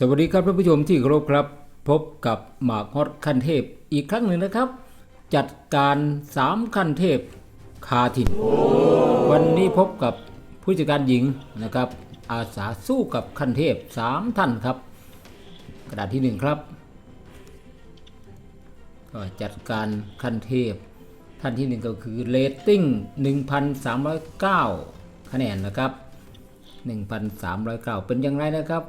สวัสดีครับท่านผู้ชมที่เคารพครับ พบกับหมากฮอตขั้นเทพอีกครั้งหนึ่งนะครับ จัดการสามขั้นเทพคาถิ่น วันนี้พบกับผู้จัดการหญิงนะครับ อาสาสู้กับขั้นเทพสามท่านครับ กระดาษที่หนึ่งครับก็จัดการขั้นเทพ ท่านที่หนึ่งก็คือเรตติ้ง1,309 คะแนนนะครับ 1,309 เป็นอย่างไรนะครับ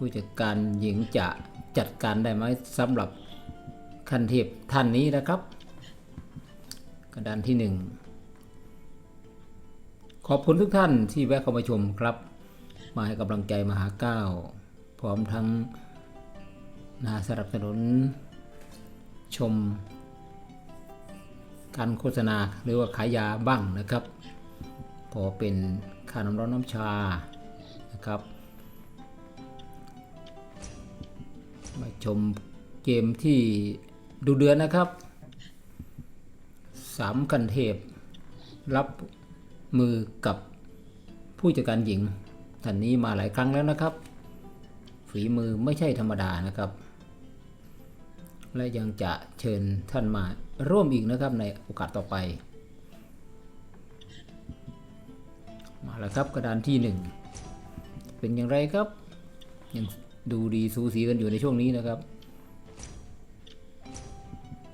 ผู้จัดการหญิงจะจัดการได้ไหมสำหรับขั้นเทพท่านนี้นะครับ กระดานที่หนึ่งขอบคุณทุกท่านที่แวะเข้ามาชมครับ มาให้กำลังใจมหาเก้าพร้อมทั้งนาสนับสนุนชม การโฆษณาหรือว่าขายยาบ้างนะครับ พอเป็นค่าน้ำร้อนน้ำชานะครับ มาชมเกมที่ดูเดือนนะครับสามกันเทพ รับมือกับผู้จัดการหญิงท่านนี้มาหลายครั้งแล้วนะครับ ฝีมือไม่ใช่ธรรมดานะครับ และยังจะเชิญท่านมาร่วมอีกนะครับในโอกาสต่อไป มาแล้วครับกระดานที่หนึ่งเป็นอย่างไรครับยัง ดูดีสูสีกันอยู่ในช่วงนี้นะครับ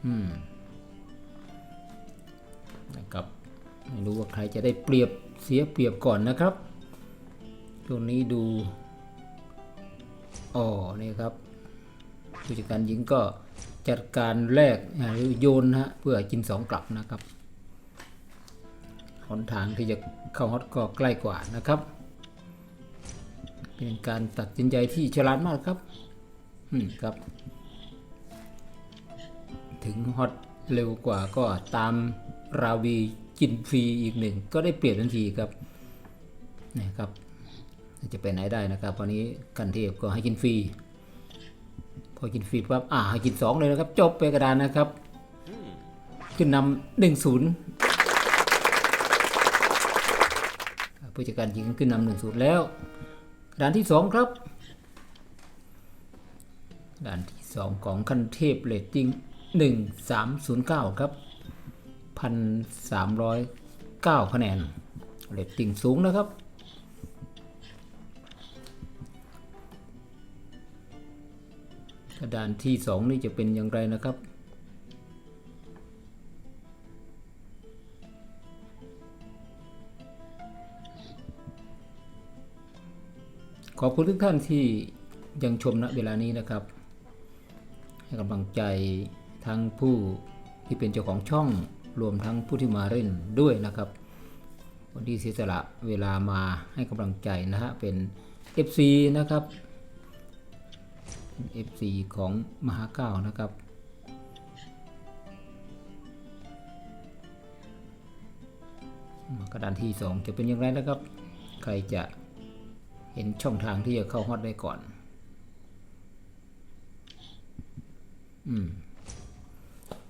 อืม นะครับ ไม่รู้ว่าใครจะได้เปรียบเสียเปรียบก่อนนะครับ ช่วงนี้ดู อ๋อ นี่ครับ ผู้จัดการหญิงก็จัดการแลกหรือโยนฮะเพื่อกินสองกลับนะครับหนทางที่จะเข้าฮอตก็ใกล้กว่านะครับ เป็นการตัดสินใจที่ฉลาดมากครับ อืมครับ ถึงฮอตเร็วกว่าก็ตามราวีกินฟรีอีกหนึ่ง ก็ได้เปรียบทันทีครับนี่ครับ จะไปไหนได้นะครับวันนี้กันเทพก็ให้กินฟรีพอกินฟรีปั๊บอ่าให้กินสองเลยนะครับ จบไปกระดานนะครับ ขึ้นนำหนึ่งศูนย์ผู้จัดการหญิงขึ้นนำหนึ่งศูนย์แล้ว ด่านที่สองครับ ด่านที่สองของคันเทพเรตติ้งหนึ่งสามศูนย์เก้าครับพันสามร้อยเก้าคะแนนเรตติ้งสูงนะครับกระดานที่สองนี่จะเป็นอย่างไรนะครับ ขอบคุณทุกท่านที่ยังชมณเวลานี้นะครับ ให้กำลังใจทั้งผู้ที่เป็นเจ้าของช่องรวมทั้งผู้ที่มาเล่นด้วยนะครับวันที่เสียสละเวลามาให้กำลังใจนะฮะเป็น FC นะครับ FC ของมหาเก้านะครับกระดานที่ 2 จะเป็นอย่างไรนะครับ ใครจะ เห็นช่องทางที่จะเข้าฮอตได้ก่อน อืม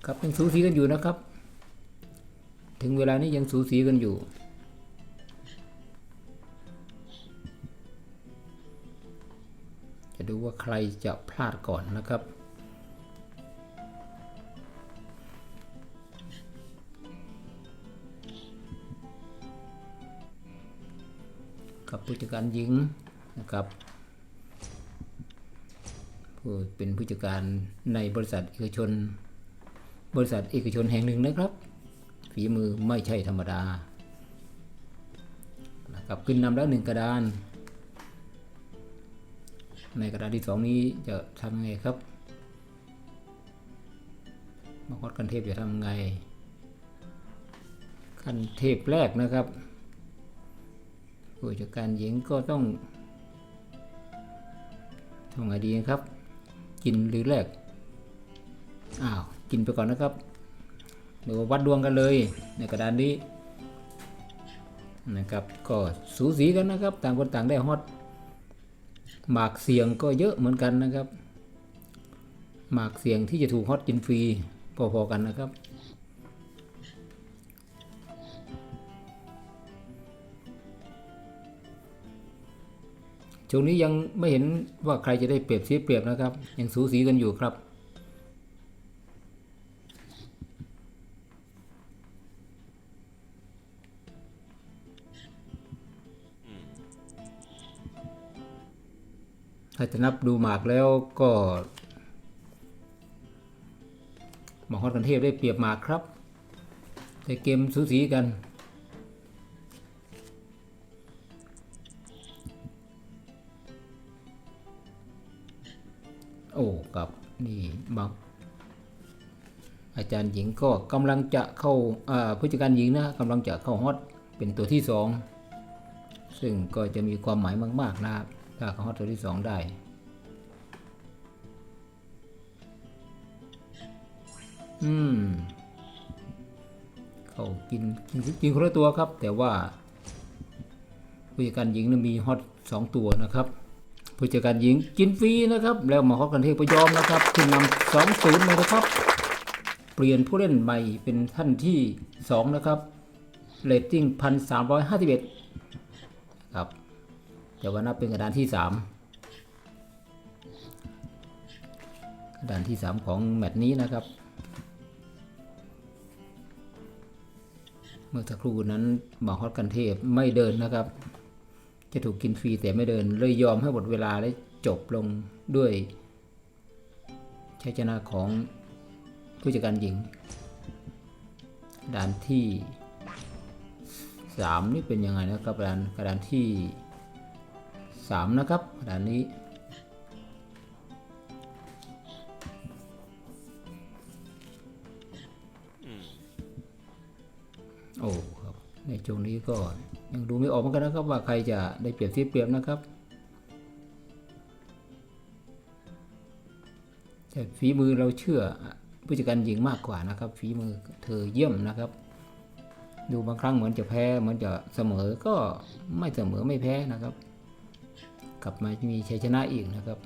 ครับยังสูสีกันอยู่นะครับ ถึงเวลานี้ยังสูสีกันอยู่จะดูว่าใครจะพลาดก่อนนะครับับผู้จัดการหญิงนะครับผู้เป็นผู้จัดการในบริษัทเอกชน บริษัทเอกชนแห่งหนึ่งนะครับ ฝีมือไม่ใช่ธรรมดานะครับขึ้นนำแล้วหนึ่งกระดาน ในกระดานที่สองนี้จะทำไงครับมาวัดกันเทพจะทำไงขั้นเทพแรกนะครับ ผู้จัดการหญิงก็ต้องทำไงดีครับ กินหรือแลกอ้าวกินไปก่อนนะครับเดี๋ยววัดดวงกันเลย ในกระดานนี้นะครับก็สูสีกันนะครับ ต่างคนต่างได้ฮอตหมากเสียงก็เยอะเหมือนกันนะครับ หมากเสียงที่จะถูกฮอตกินฟรีพอๆกันนะครับ ช่วงนี้ยังไม่เห็นว่าใครจะได้เปรียบเสียเปรียบนะครับ ยังสูสีกันอยู่ครับถ้าจะนับดูหมากแล้วก็หมอกฮอดกันเทพได้เปรียบหมากครับ แต่เกมสูสีกัน บางอาจารย์หญิงก็กำลังจะเข้าผู้จัดการหญิงนะกำลังจะเข้าฮอตเป็นตัวที่สองซึ่งก็จะมีความหมายมาก ๆ นะครับถ้าเขาฮอตตัวที่สองได้อืมเขากินกินกินคนละตัวครับ แต่ว่าผู้จัดการหญิงนั้นมีฮอตสองตัวนะครับ ผู้จัดการหญิงกินฟรีนะครับ แล้วมาฮอตกันเทพยอมนะครับขึ้นนำสองศูนย์เลยนะครับ เปลี่ยนผู้เล่นใหม่เป็นท่านที่สองนะครับเรตติ้งพันสามร้อยห้าสิบเอ็ดครับแต่ว่านับเป็นกระดานที่สามกระดานที่สามของแมตช์นี้นะครับ เมื่อสักครู่นั้นหมาฮอตกันเทพไม่เดินนะครับ จะถูกกินฟรีแต่ไม่เดิน เลยยอมให้หมดเวลาและจบลงด้วยชัยชนะของผู้จัดการหญิง ด่านที่สามนี่เป็นยังไงนะครับกระดานกระดานที่สามนะครับกระดานนี้โอ้ครับในช่วงนี้ก็ ยังดูไม่ออกเหมือนกันนะครับว่าใครจะได้เปรียบเสียเปรียบนะครับแต่ฝีมือเราเชื่อผู้จัดการหญิงมากกว่านะครับ ฝีมือเธอเยี่ยมนะครับ ดูบางครั้งเหมือนจะแพ้เหมือนจะเสมอก็ไม่เสมอไม่แพ้นะครับ กลับมามีชัยชนะอีกนะครับ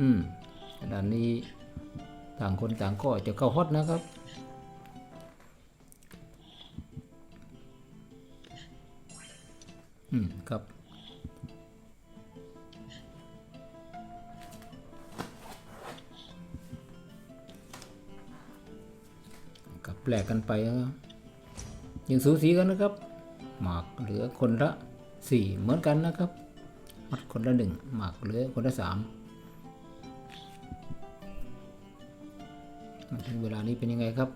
อืมด้านนี้ต่างคนต่างก็จะเข้าฮอตนะครับ อืม ครับ กับแปลกกันไปครับยังสูสีกันนะครับ หมากเหลือคนละสี่เหมือนกันนะครับมัดคนละหนึ่งหมากเหลือคนละสามถึงเวลานี้เป็นยังไงครับ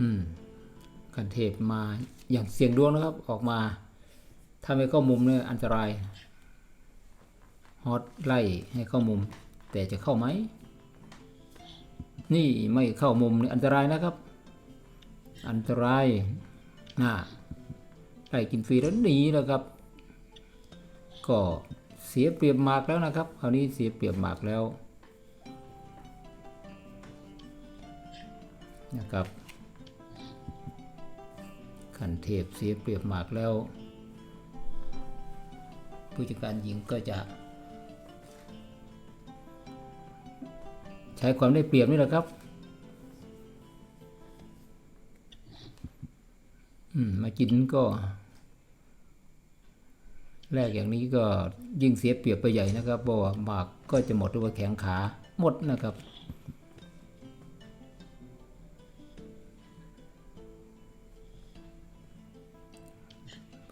อืม กันเทพมาอย่างเสี่ยงดวงนะครับออกมาถ้าไม่เข้ามุมเนี่ยอันตรายฮอตไล่ให้เข้ามุม แต่จะเข้าไหมนี่ไม่เข้ามุมนี่อันตรายนะครับ อันตรายน่าไล่กินฟรีแล้วหนีแล้วครับ ก็เสียเปรียบหมากแล้วนะครับคราวนี้เสียเปรียบหมากแล้วนะครับ ขันเทพเสียเปรียบหมากแล้ว ผู้จัดการหญิงก็จะ ใช้ความได้เปรียบนี่แหละครับอืมมากินก็ แรกอย่างนี้ก็ยิ่งเสียเปรียบไปใหญ่นะครับเพราะว่าหมากก็จะหมดหรือว่าแข็งขาหมดนะครับ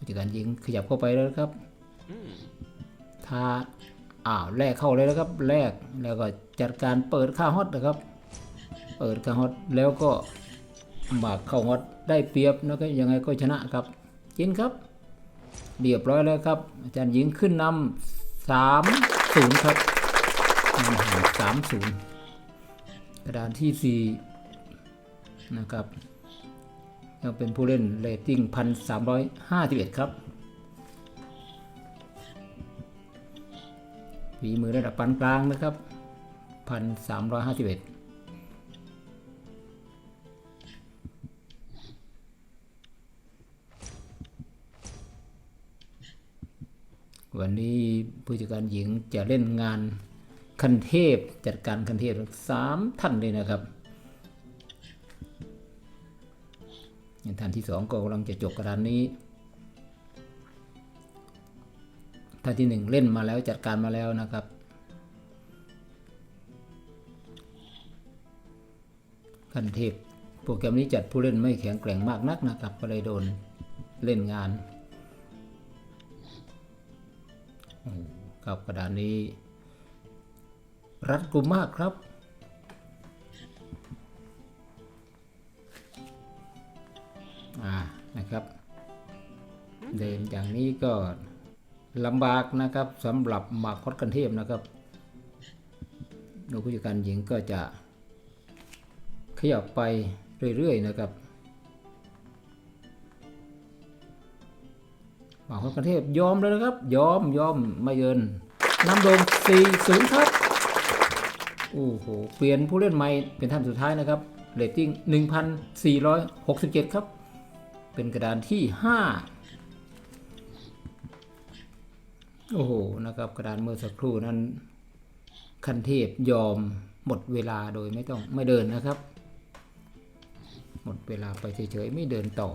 ผู้จัดการยิงขยับเข้าไปแล้วนะครับถ้าอ้าวแลกเข้าเลยนะครับแลกแล้วก็จัดการเปิดค่าฮอตนะครับ เปิดค่าฮอตแล้วก็หมากเข้าฮอตได้เปรียบนะครับยังไงก็ชนะครับจินครับ เรียบร้อยแล้วครับ อาจารย์หญิงขึ้นนำสามศูนย์ครับนำห่างสามศูนย์กระดานที่สี่นะครับ ยังเป็นผู้เล่นเรตติ้งพันสามร้อยห้าสิบเอ็ดครับฝีมือระดับปานกลางนะครับพันสามร้อยห้าสิบเอ็ดวันนี้ผู้จัดการหญิงจะเล่นงานคันเทพจัดการคันเทพสามท่านเลยนะครับ ท่านที่สองก็กำลังจะจบกระดานนี้ท่านที่หนึ่งเล่นมาแล้วจัดการมาแล้วนะครับคันเทพโปรแกรมนี้จัดผู้เล่นไม่แข็งแกร่งมากนักนะครับ ก็เลยโดนเล่นงานโอ้ครับกระดานนี้ รัดกุมมากครับ อ่านะครับ เดินอย่างนี้ก็ลำบากนะครับสำหรับหมากคดกันเทพนะครับดูผู้จัดการหญิงก็จะขยับไปเรื่อยๆนะครับหมากคดกันเทพยอมเลยนะครับ ยอมยอมไม่เยินน้ำโดม4-0ครับโอ้โห เปลี่ยนผู้เล่นใหม่เป็นท่านสุดท้ายนะครับเรตติ้ง 1,467 ครับ เป็นกระดานที่ 5 โอ้โห นะครับ กระดานเมื่อสักครู่นั้น คันเทพยอมหมดเวลาโดยไม่ต้องไม่เดินนะครับ หมดเวลาไปเฉยๆไม่เดินต่อ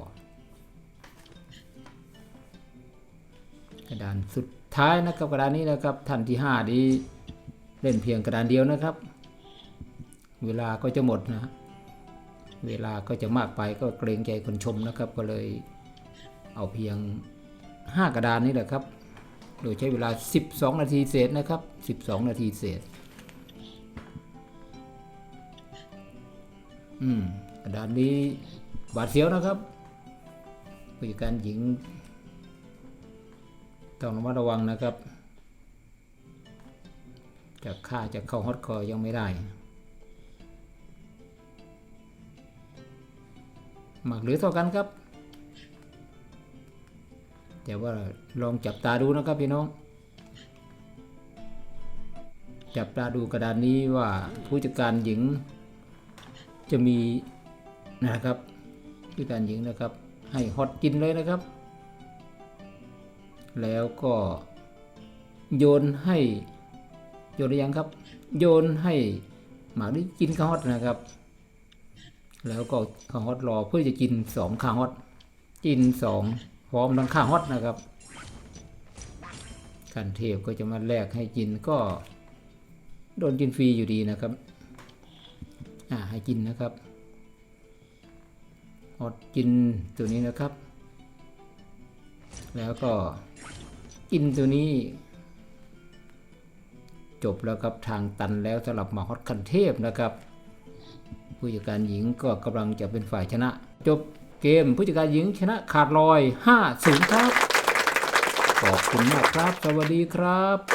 กระดานสุดท้ายนะครับกระดานนี้นะครับท่านที่ 5 นี้เล่นเพียงกระดานเดียวนะครับ เวลาก็จะหมดนะ เวลาก็จะมากไปก็เกรงใจคนชมนะครับ ก็เลยเอาเพียง 5 กระดานนี้แหละครับ โดยใช้เวลา 12 นาทีเศษนะครับ 12 นาทีเศษ อืมกระดานนี้บาดเสียวนะครับผู้จัดการหญิงต้องระมัดระวังนะครับ จะฆ่าจะเข้าฮอตคอยังไม่ได้ หมากหลือเท่ากันครับแต่ว่าลองจับตาดูนะครับพี่น้อง จับตาดูกระดานนี้ว่าผู้จัดการหญิง จะมีนะครับผู้จัดการหญิงนะครับ ให้ฮอตกินเลยนะครับ แล้วก็โยนให้โยนหรือยังครับ โยนให้หมากได้กินข้าวฮอตนะครับ แล้วก็ข้าวฮอตรอเพื่อจะกินสองข้าวฮอตกินสองพร้อมทั้งข้าวฮอตนะครับขันเทพก็จะมาแลกให้กินก็โดนกินฟรีอยู่ดีนะครับอ่าให้กินนะครับฮอตกินตัวนี้นะครับ แล้วก็กินตัวนี้ จบแล้วครับทางตันแล้วสำหรับหมาฮอตคันเทพนะครับ ผู้จัดการหญิงก็กำลังจะเป็นฝ่ายชนะ จบเกมผู้จัดการหญิงชนะขาดลอย 5-0 ครับ ขอบคุณมากครับ สวัสดีครับ